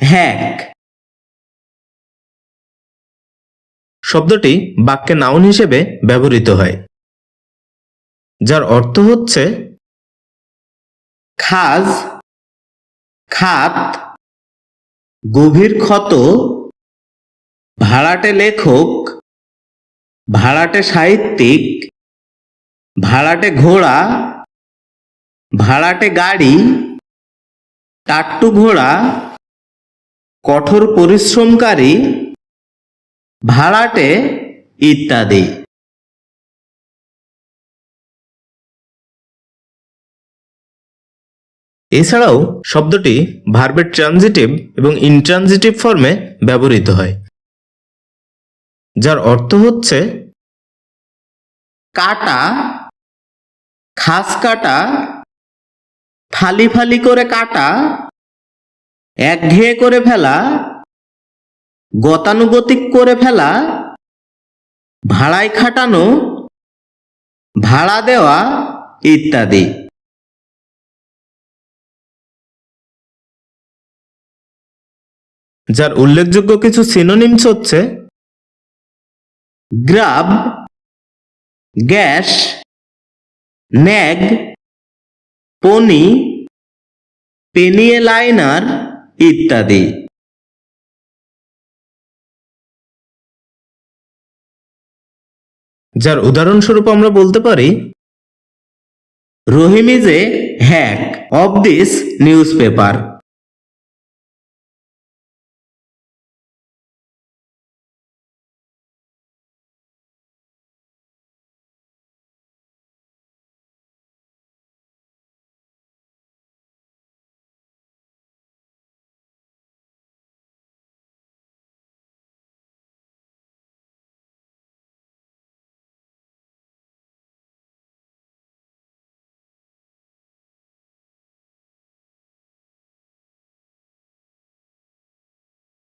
Hack. শব্দটি বাক্যে noun হিসেবে ব্যবহৃত হয়, যার অর্থ হচ্ছে খাজ, খাত, গভীর ক্ষত, ভাড়াটে লেখক, ভাড়াটে সাহিত্যিক, ভাড়াটে ঘোড়া, ভাড়াটে গাড়ি, টাট্টু ঘোড়া কঠোর পরিশ্রমকারী, ভাড়াটে ইত্যাদি। এছাড়াও শব্দটি ভার্বের ট্রানজিটিভ এবং ইনট্রানজিটিভ ফর্মে ব্যবহৃত হয়, যার অর্থ হচ্ছে কাটা, খাস কাটা, ফালি ফালি করে কাটা একঘেয়ে করে ফেলা, গতানুগতিক করে ফেলা, ভাড়ায় খাটানো, ভাড়া দেওয়া ইত্যাদি। যার উল্লেখযোগ্য কিছু সিনোনিমস হচ্ছে grub, gas, nag, pony penny a liner ইত্যাদি। যার উদাহরণস্বরূপ আমরা বলতে পারি Rahim is a hack of this newspaper